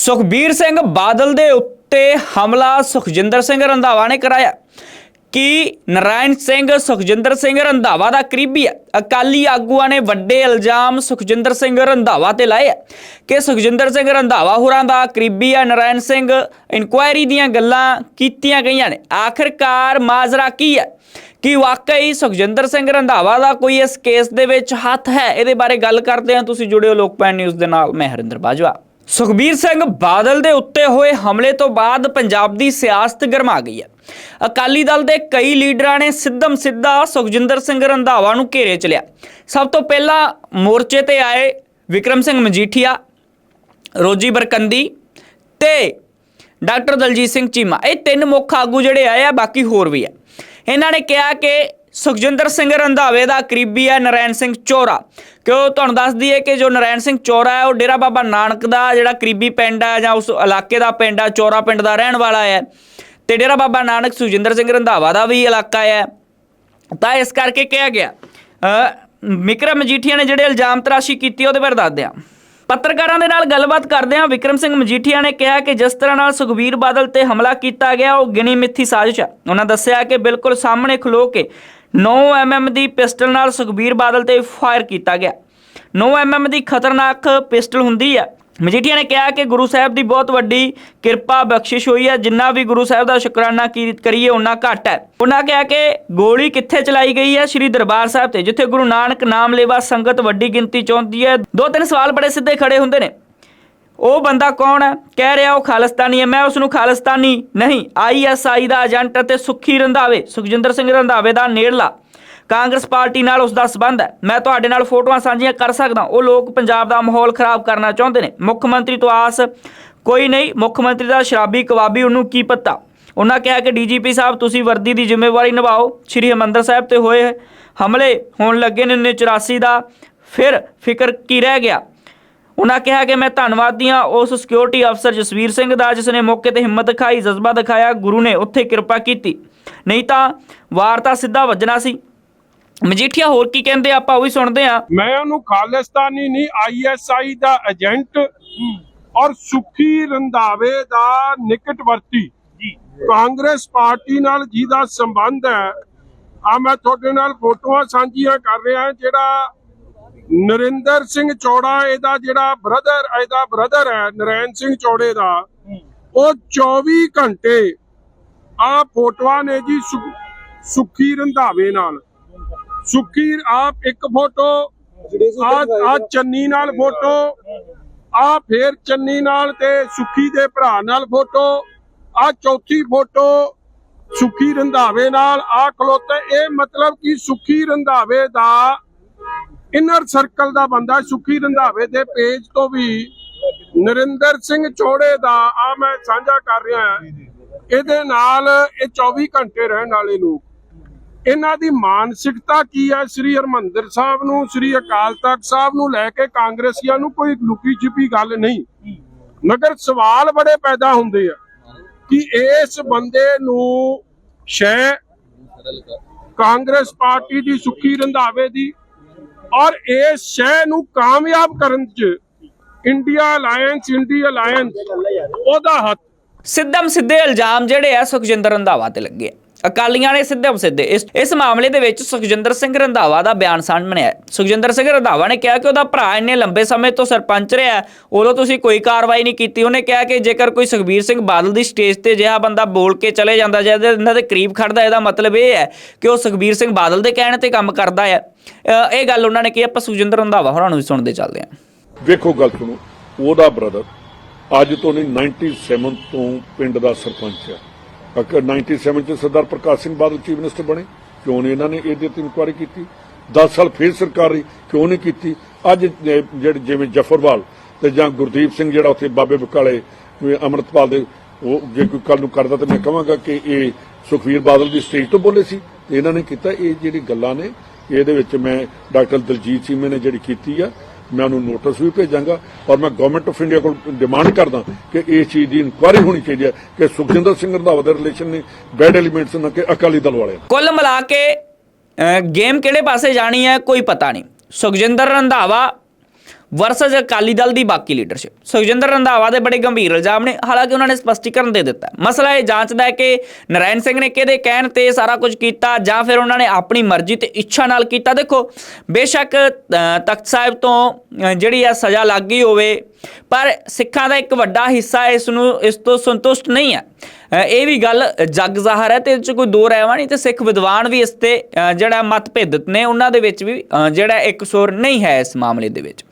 ਸੁਖਬੀਰ ਸਿੰਘ ਬਾਦਲ ਦੇ ਉੱਤੇ ਹਮਲਾ, ਸੁਖਜਿੰਦਰ ਸਿੰਘ ਰੰਧਾਵਾ ਨੇ ਕਰਾਇਆ। ਕਿ ਨਰਾਇਣ ਸਿੰਘ, ਸੁਖਜਿੰਦਰ ਸਿੰਘ ਰੰਧਾਵਾ ਦਾ ਕਰੀਬੀ ਹੈ ਅਕਾਲੀ ਆਗੂਆਂ ਨੇ ਵੱਡੇ ਇਲਜ਼ਾਮ ਸੁਖਜਿੰਦਰ ਸਿੰਘ ਰੰਧਾਵਾ ਤੇ ਲਾਏ ਹੈ ਕਿ ਸੁਖਜਿੰਦਰ ਸਿੰਘ ਰੰਧਾਵਾ ਹੋਰਾਂ ਦਾ ਕਰੀਬੀ ਹੈ ਨਰਾਇਣ ਸਿੰਘ ਇਨਕੁਆਇਰੀ ਦੀਆਂ ਗੱਲਾਂ ਕੀਤੀਆਂ ਗਈਆਂ ਨੇ। ਆਖਿਰਕਾਰ ਮਾਜਰਾ ਕੀ ਹੈ ਕਿ ਵਾਕਈ ਸੁਖਜਿੰਦਰ ਸਿੰਘ ਰੰਧਾਵਾ ਦਾ ਕੋਈ ਇਸ ਕੇਸ ਦੇ ਵਿੱਚ ਹੱਥ ਹੈ? ਇਹਦੇ ਬਾਰੇ ਗੱਲ ਕਰਦੇ ਹਾਂ। ਤੁਸੀਂ ਜੁੜਿਓ ਲੋਕਪਾਲ ਨਿਊਜ਼ ਦੇ ਨਾਲ। ਮੈਂ ਹਰਿੰਦਰ ਬਾਜਵਾ। ਸੁਖਬੀਰ ਸਿੰਘ ਬਾਦਲ ਦੇ ਉੱਤੇ ਹੋਏ ਹਮਲੇ ਤੋਂ ਬਾਅਦ ਪੰਜਾਬ ਦੀ ਸਿਆਸਤ ਗਰਮਾ ਗਈ ਹੈ। ਅਕਾਲੀ ਦਲ ਦੇ ਕਈ ਲੀਡਰਾਂ ਨੇ ਸਿੱਧਮ ਸਿੱਧਾ ਸੁਖਜਿੰਦਰ ਸਿੰਘ ਰੰਧਾਵਾ ਨੂੰ ਘੇਰੇ ਚ ਲਿਆ। ਸਭ ਤੋਂ ਪਹਿਲਾਂ ਮੋਰਚੇ ਤੇ ਆਏ ਵਿਕਰਮ ਸਿੰਘ ਮਜੀਠੀਆ, ਰੋਜੀ ਬਰਕੰਦੀ ਤੇ ਡਾਕਟਰ ਦਲਜੀਤ ਸਿੰਘ ਚੀਮਾ। ਇਹ ਤਿੰਨ ਮੁੱਖ ਆਗੂ ਜਿਹੜੇ ਆਏ ਆ, ਬਾਕੀ ਹੋਰ ਵੀ ਆ। ਇਹਨਾਂ ਨੇ ਕਿਹਾ ਕਿ ਸੁਖਜਿੰਦਰ ਸਿੰਘ ਰੰਧਾਵੇ ਦਾ ਕਰੀਬੀ ਹੈ ਨਰੈਣ ਸਿੰਘ ਚੋਰਾ ਕਿਉਂ ਤੁਹਾਨੂੰ ਦੱਸ ਦਈਏ ਕਿ ਜੋ ਨਰੈਣ ਸਿੰਘ ਚੋਰਾ ਹੈ, ਉਹ ਡੇਰਾ ਬਾਬਾ ਨਾਨਕ ਦਾ ਜਿਹੜਾ ਕਰੀਬੀ ਪਿੰਡ ਹੈ ਜਾਂ ਉਸ ਇਲਾਕੇ ਦਾ ਪਿੰਡ ਹੈ, ਚੋਰਾ ਪਿੰਡ ਦਾ ਰਹਿਣ ਵਾਲਾ ਹੈ। ਤੇ ਡੇਰਾ ਬਾਬਾ ਨਾਨਕ ਸੁਖਜਿੰਦਰ ਸਿੰਘ ਰੰਧਾਵਾ ਦਾ ਵੀ ਇਲਾਕਾ ਹੈ। ਤਾਂ ਇਸ ਕਰਕੇ ਕਿਹਾ ਗਿਆ ਵਿਕਰਮ ਮਜੀਠੀਆ ਨੇ ਜਿਹੜੇ ਇਲਜ਼ਾਮ ਤਰਾਸ਼ੀ ਕੀਤੀ, ਉਹਦੇ ਬਾਰੇ ਦੱਸਦੇ ਹਾਂ ਪੱਤਰਕਾਰਾਂ ਦੇ ਨਾਲ ਗੱਲਬਾਤ ਕਰਦੇ ਹਾਂ, ਵਿਕਰਮ ਸਿੰਘ ਮਜੀਠੀਆ ਨੇ ਕਿਹਾ ਕਿ ਜਿਸ ਤਰ੍ਹਾਂ ਨਾਲ ਸੁਖਬੀਰ ਬਾਦਲ ਤੇ ਹਮਲਾ ਕੀਤਾ ਗਿਆ, ਉਹ ਗਿਣੀ ਮਿੱਥੀ ਸਾਜ਼ਿਸ਼ ਹੈ। ਉਹਨਾਂ ਦੱਸਿਆ ਕਿ ਬਿਲਕੁਲ ਸਾਹਮਣੇ ਖਲੋ ਕੇ 9 mm ਦੀ ਪਿਸਟਲ ਨਾਲ ਸੁਖਬੀਰ ਬਾਦਲ ਤੇ ਫਾਇਰ ਕੀਤਾ ਗਿਆ। 9 mm ਦੀ ਖਤਰਨਾਕ ਪਿਸਟਲ ਹੁੰਦੀ ਹੈ ਮਜੀਠੀਆ ਨੇ ਕਿਹਾ ਕਿ ਗੁਰੂ ਸਾਹਿਬ ਦੀ ਬਹੁਤ ਵੱਡੀ ਕਿਰਪਾ, ਬਖਸ਼ਿਸ਼ ਹੋਈ ਹੈ ਜਿੰਨਾ ਵੀ ਗੁਰੂ ਸਾਹਿਬ ਦਾ ਸ਼ੁਕਰਾਨਾ ਕੀ- ਕਰੀਏ ਉਹਨਾਂ ਘੱਟ ਹੈ ਉਹਨਾਂ ਕਿਹਾ ਕਿ ਗੋਲੀ ਕਿੱਥੇ ਚਲਾਈ ਗਈ ਹੈ ਸ੍ਰੀ ਦਰਬਾਰ ਸਾਹਿਬ ਤੇ, ਜਿੱਥੇ ਗੁਰੂ ਨਾਨਕ ਨਾਮ ਲੇਵਾ ਸੰਗਤ ਵੱਡੀ ਗਿਣਤੀ ਚਾਹੁੰਦੀ ਹੈ ਦੋ ਤਿੰਨ ਸਵਾਲ ਬੜੇ ਸਿੱਧੇ ਖੜੇ ਹੁੰਦੇ ਨੇ। ਉਹ ਬੰਦਾ ਕੌਣ ਹੈ ਕਹਿ ਰਿਹਾ ਉਹ ਖਾਲਿਸਤਾਨੀ ਹੈ ਮੈਂ ਉਸ ਨੂੰ ਖਾਲਿਸਤਾਨੀ ਨਹੀਂ ਆਈਐਸਆਈ ਦਾ ਏਜੰਟ ਅਤੇ ਸੁਖੀ ਰੰਧਾਵੇ, ਸੁਖਜਿੰਦਰ ਸਿੰਘ ਰੰਧਾਵੇ ਦਾ ਨੇੜਲਾ। ਕਾਂਗਰਸ ਪਾਰਟੀ ਨਾਲ ਉਸ ਦਾ ਸਬੰਧ ਹੈ। ਮੈਂ ਤੁਹਾਡੇ ਨਾਲ ਫੋਟੋਆਂ ਸਾਂਝੀਆਂ ਕਰ ਸਕਦਾ ਉਹ ਲੋਕ ਪੰਜਾਬ ਦਾ ਮਾਹੌਲ ਖਰਾਬ ਕਰਨਾ ਚਾਹੁੰਦੇ ਨੇ। ਮੁੱਖ ਮੰਤਰੀ ਤੋਂ ਆਸ ਕੋਈ ਨਹੀਂ। ਮੁੱਖ ਮੰਤਰੀ ਦਾ ਸ਼ਰਾਬੀ ਕਬਾਬੀ ਉਹਨੂੰ ਕੀ ਪਤਾ? ਉਹਨਾਂ ਕਿਹਾ ਕਿ ਡੀਜੀਪੀ ਸਾਹਿਬ, ਤੁਸੀਂ ਵਰਦੀ ਦੀ ਜ਼ਿੰਮੇਵਾਰੀ ਨਿਭਾਓ। ਸ਼੍ਰੀ ਹਰਿਮੰਦਰ ਸਾਹਿਬ ਤੇ ਹੋਏ ਹਮਲੇ ਹੋਣ ਲੱਗੇ ਨੇ 1984 ਦਾ। ਫਿਰ ਫਿਕਰ ਕੀ ਰਹਿ ਗਿਆ? ਉਹਨਾਂ ਕਿਹਾ ਕਿ ਮੈਂ ਧੰਨਵਾਦੀ ਹਾਂ ਉਸ ਸਿਕਿਉਰਿਟੀ ਅਫਸਰ ਜਸਵੀਰ ਸਿੰਘ ਦਾ, ਜਿਸ ਨੇ ਮੌਕੇ ਤੇ ਹਿੰਮਤ ਦਿਖਾਈ, ਜਜ਼ਬਾ ਦਿਖਾਇਆ। ਗੁਰੂ ਨੇ ਉੱਥੇ ਕਿਰਪਾ ਕੀਤੀ। ਨਹੀਂ ਤਾਂ ਵਾਰ ਤਾਂ ਸਿੱਧਾ ਵੱਜਣਾ ਸੀ। ਮਜੀਠੀਆ ਹੋਰ ਕੀ ਕਹਿੰਦੇ ਆਪਾਂ ਉਹ ਵੀ ਸੁਣਦੇ ਆ ਮੈਂ ਉਹਨੂੰ ਖਾਲਿਸਤਾਨੀ ਨਹੀਂ ਆਈਐਸਆਈ ਦਾ ਏਜੰਟ ਔਰ ਸੁਖੀ ਰੰਧਾਵੇ ਦਾ ਨਿਕਟਵਰਤੀ। ਜੀ। ਕਾਂਗਰਸ ਪਾਰਟੀ ਨਾਲ ਜਿਹਦਾ ਸੰਬੰਧ ਹੈ ਆ ਮੈਂ ਤੁਹਾਡੇ ਨਾਲ ਫੋਟੋਆਂ ਸਾਂਝੀਆਂ ਕਰ ਰਿਹਾ ਜਿਹੜਾ ਨਰਿੰਦਰ ਸਿੰਘ ਚੌੜਾ ਇਹਦਾ ਜਿਹੜਾ ਬ੍ਰਦਰ ਇਹਦਾ ਬ੍ਰਦਰ ਹੈ ਨਰੈਣ ਸਿੰਘ ਚੌੜੇ ਦਾ। ਉਹ 24 ਘੰਟੇ ਆ ਫੋਟੋਆਂ ਨੇ ਜੀ ਸੁਖ- ਸੁਖੀ ਰੰਧਾਵੇ ਨਾਲ। ਸੁਖੀ ਆਪ ਇੱਕ ਫੋਟੋ। ਆ ਚੰਨੀ ਨਾਲ ਫੋਟੋ। ਆ ਫੇਰ ਚੰਨੀ ਨਾਲ ਤੇ ਸੁਖੀ ਦੇ ਭਰਾ ਨਾਲ ਫੋਟੋ। ਆ ਚੌਥੀ ਫੋਟੋ ਸੁਖੀ ਰੰਧਾਵੇ ਨਾਲ। ਆ ਖਲੋਤੇ, ਇਹ ਮਤਲਬ ਕਿ ਸੁਖੀ ਰੰਧਾਵੇ ਦਾ ਇਨਰ ਸਰਕਲ ਦਾ ਬੰਦਾ ਸੁਖੀ ਰੰਧਾਵੇ ਦੇ ਪੇਜ ਤੋਂ ਵੀ ਨਰਿੰਦਰ ਸਿੰਘ ਚੋੜੇ ਦਾ। ਆ ਮੈਂ ਸਾਂਝਾ ਕਰ ਰਿਹਾ। ਇਹਦੇ ਨਾਲ ਇਹ 24 ਘੰਟੇ ਰਹਿਣ ਵਾਲੇ ਲੋਕ। ਇਹਨਾਂ ਦੀ ਮਾਨਸਿਕਤਾ ਕੀ ਹੈ ਸ੍ਰੀ ਹਰਮੰਦਰ ਸਾਹਿਬ ਨੂੰ, ਸ੍ਰੀ ਅਕਾਲ ਤਖਤ ਸਾਹਿਬ ਨੂੰ ਲੈ ਕੇ ਕਾਂਗਰਸੀਆਂ ਨੂੰ ਕੋਈ ਲੁਕੀ ਛਿਪੀ ਗੱਲ ਨਹੀਂ ਮਗਰ ਸਵਾਲ ਬੜੇ ਪੈਦਾ ਹੁੰਦੇ ਆ ਕਿ ਇਸ ਬੰਦੇ ਨੂੰ ਸ਼ੈ ਕਾਂਗਰਸ ਪਾਰਟੀ ਦੀ ਸੁੱਖੀ ਰੰਧਾਵੇ ਦੀ ਔਰ ਇਸ ਸ਼ੈ ਨੂੰ ਕਾਮਯਾਬ ਕਰਨ ਚ ਇੰਡੀਆ ਅਲਾਈਅੰਸ ਇੰਡੀਆ ਅਲਾਈਅੰਸ ਉਹਦਾ ਹੱਥ ਸਿੱਧਮ ਸਿੱਧੇ ਇਲਜ਼ਾਮ ਜਿਹੜੇ ਆ ਸੁਖਜਿੰਦਰ ਰੰਧਾਵਾ ਤੇ ਲੱਗੇ ਆ। ਅਕਾਲੀਆਂ ਨੇ ਸਿੱਧਮ ਸਿੱਧੇ ਇਸ ਇਸ ਮਾਮਲੇ ਦੇ ਵਿੱਚ ਸੁਖਜਿੰਦਰ ਸਿੰਘ ਰੰਧਾਵਾ ਦਾ ਬਿਆਨ ਸਾਹਮਣੇ ਆਇਆ ਸੁਖਜਿੰਦਰ ਸਿੰਘ ਰੰਧਾਵਾ ਨੇ ਕਿਹਾ ਕਿ ਉਹਦਾ ਭਰਾ ਇੰਨੇ ਲੰਬੇ ਸਮੇਂ ਤੋਂ ਸਰਪੰਚ ਰਿਹਾ ਉਦੋਂ ਤੁਸੀਂ ਕੋਈ ਕਾਰਵਾਈ ਨਹੀਂ ਕੀਤੀ। ਉਹਨੇ ਕਿਹਾ ਕਿ ਜੇਕਰ ਕੋਈ ਸੁਖਬੀਰ ਸਿੰਘ ਬਾਦਲ ਦੀ ਸਟੇਜ ਤੇ ਜਿਹਾ ਬੰਦਾ ਬੋਲ ਕੇ ਚਲੇ ਜਾਂਦਾ ਜਾਂ ਇਹਨਾਂ ਦੇ ਕਰੀਬ ਖੜਦਾ, ਇਹਦਾ ਮਤਲਬ ਇਹ ਹੈ ਕਿ ਉਹ ਸੁਖਬੀਰ ਸਿੰਘ ਬਾਦਲ ਦੇ ਕਹਿਣ ਤੇ ਕੰਮ ਕਰਦਾ ਹੈ। ਇਹ ਗੱਲ ਉਹਨਾਂ ਨੇ ਕੀ ਆਪਾਂ ਸੁਖਜਿੰਦਰ ਰੰਧਾਵਾ ਹੋਰਾਂ ਨੂੰ ਵੀ ਸੁਣਦੇ ਚੱਲਦੇ ਹਾਂ। ਵੇਖੋ ਗੱਲ ਸੁਣੋ, ਉਹਦਾ ਬ੍ਰਦਰ ਅੱਜ ਤੋਂ ਨਹੀਂ 97 ਤੋਂ ਪਿੰਡ ਦਾ ਸਰਪੰਚ ਹੈ। 97 ਚ ਸਰਦਾਰ ਪ੍ਰਕਾਸ਼ ਸਿੰਘ ਬਾਦਲ ਚੀਫ ਮਿਨਿਸਟਰ ਬਣੇ। ਕਿਉਂ ਨਹੀਂ ਇਹਨਾਂ ਨੇ ਇਹਦੇ ਤੇ ਇਨਕੁਆਇਰੀ ਕੀਤੀ? 10 ਸਾਲ ਫੇਰ ਸਰਕਾਰ ਰਹੀ ਕਿਉਂ ਨਹੀਂ ਕੀਤੀ? ਅੱਜ ਜਿਹੜੇ ਜਿਵੇਂ ਜਫਰਵਾਲ ਤੇ ਜਾਂ ਗੁਰਦੀਪ ਸਿੰਘ ਜਿਹੜਾ ਉੱਥੇ ਬਾਬੇ ਬਕਾਲੇ ਵੀ ਅੰਮ੍ਰਿਤਪਾਲ ਦੇ, ਉਹ ਜੇ ਕੋਈ ਕੱਲ ਨੂੰ ਕਰਦਾ ਤਾਂ ਮੈਂ ਕਹਾਂਗਾ ਕਿ ਇਹ ਸੁਖਵੀਰ ਬਾਦਲ ਦੀ ਸਟੇਜ ਤੋਂ ਬੋਲੇ ਸੀ। ਤੇ ਇਹਨਾਂ ਨੇ ਕੀਤਾ, ਇਹ ਜਿਹੜੀ ਗੱਲਾਂ ਨੇ, ਇਹਦੇ ਵਿੱਚ ਮੈਂ ਡਾਕਟਰ ਦਲਜੀਤ ਸਿੰਘ ਨੇ ਜਿਹੜੀ ਕੀਤੀ ਆ ਮੈਂ ਉਹਨੂੰ ਨੋਟਿਸ ਵੀ ਭੇਜਾਂਗਾ ਔਰ ਮੈਂ ਗਵਰਨਮੈਂਟ ਆਫ ਇੰਡੀਆ ਕੋਲ ਡਿਮਾਂਡ ਕਰਦਾ ਕਿ ਇਸ ਚੀਜ਼ ਦੀ ਇਨਕੁਆਇਰੀ ਹੋਣੀ ਚਾਹੀਦੀ ਹੈ ਕਿ ਸੁਖਜਿੰਦਰ ਸਿੰਘ ਰੰਧਾਵਾ ਦੇ ਰਿਲੇਸ਼ਨ ਨੇ ਬੈਡ ਐਲੀਮੈਂਟਸ ਨਾ ਕਿ ਅਕਾਲੀ ਦਲ ਵਾਲੇ ਕੁੱਲ ਮਿਲਾ ਕੇ ਗੇਮ ਕਿਹੜੇ ਪਾਸੇ ਜਾਣੀ ਹੈ ਕੋਈ ਪਤਾ ਨਹੀਂ। ਸੁਖਜਿੰਦਰ ਰੰਧਾਵਾ ਵਰਸਸ ਅਕਾਲੀ ਦਲ ਦੀ ਬਾਕੀ ਲੀਡਰਸ਼ਿਪ ਸੁਖਜਿੰਦਰ ਰੰਧਾਵਾ ਦੇ ਬੜੇ ਗੰਭੀਰ ਇਲਜ਼ਾਮ ਨੇ, ਹਾਲਾਂਕਿ ਉਹਨਾਂ ਨੇ ਸਪਸ਼ਟੀਕਰਨ ਦੇ ਦਿੱਤਾ ਮਸਲਾ ਇਹ ਜਾਂਚਦਾ ਹੈ ਕਿ ਨਰਾਇਣ ਸਿੰਘ ਨੇ ਕਿਹਦੇ ਕਹਿਣ ਤੇ ਸਾਰਾ ਕੁਝ ਕੀਤਾ ਜਾਂ ਫਿਰ ਉਹਨਾਂ ਨੇ ਆਪਣੀ ਮਰਜ਼ੀ ਤੇ ਇੱਛਾ ਨਾਲ ਕੀਤਾ। ਦੇਖੋ, ਬੇਸ਼ੱਕ ਤਖਤ ਸਾਹਿਬ ਤੋਂ ਜਿਹੜੀ ਆ ਸਜ਼ਾ ਲੱਗ ਗਈ ਹੋਵੇ, ਪਰ ਸਿੱਖਾਂ ਦਾ ਇੱਕ ਵੱਡਾ ਹਿੱਸਾ ਇਸ ਨੂੰ, ਇਸ ਤੋਂ ਸੰਤੁਸ਼ਟ ਨਹੀਂ ਹੈ। ਇਹ ਵੀ ਗੱਲ ਜੱਗ ਜ਼ਾਹਰ ਹੈ ਤੇ ਇਹ 'ਚ ਕੋਈ ਦੋ ਰਹਿਵਾ ਨਹੀਂ ਤੇ ਸਿੱਖ ਵਿਦਵਾਨ ਵੀ ਇਸ ਤੇ ਜਿਹੜਾ ਮਤਭੇਦਤ ਨੇ, ਉਹਨਾਂ ਦੇ ਵਿੱਚ ਵੀ ਜਿਹੜਾ ਇੱਕ ਸੁਰ ਨਹੀਂ ਹੈ ਇਸ ਮਾਮਲੇ ਦੇ ਵਿੱਚ।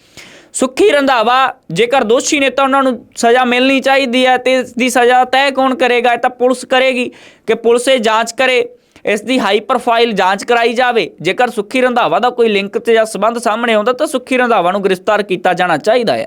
ਸੁੱਖੀ ਰੰਧਾਵਾ, ਜੇਕਰ ਦੋਸ਼ੀ ਨੇ ਤਾਂ ਉਹਨਾਂ ਨੂੰ ਸਜ਼ਾ ਮਿਲਣੀ ਚਾਹੀਦੀ ਹੈ ਤੇ ਇਸ ਦੀ ਸਜ਼ਾ ਤੈਅ ਕੌਣ ਕਰੇਗਾ? ਇਹ ਤਾਂ ਪੁਲਿਸ ਕਰੇਗੀ ਕਿ ਪੁਲਿਸ ਇਹ ਜਾਂਚ ਕਰੇ, ਇਸ ਦੀ ਹਾਈ ਪ੍ਰੋਫਾਈਲ ਜਾਂਚ ਕਰਾਈ ਜਾਵੇ। ਜੇਕਰ ਸੁੱਖੀ ਰੰਧਾਵਾ ਦਾ ਕੋਈ ਲਿੰਕ ਤੇ ਜਾਂ ਸਬੰਧ ਸਾਹਮਣੇ ਆਉਂਦਾ ਤਾਂ ਸੁੱਖੀ ਰੰਧਾਵਾ ਨੂੰ ਗ੍ਰਿਫਤਾਰ ਕੀਤਾ ਜਾਣਾ ਚਾਹੀਦਾ ਹੈ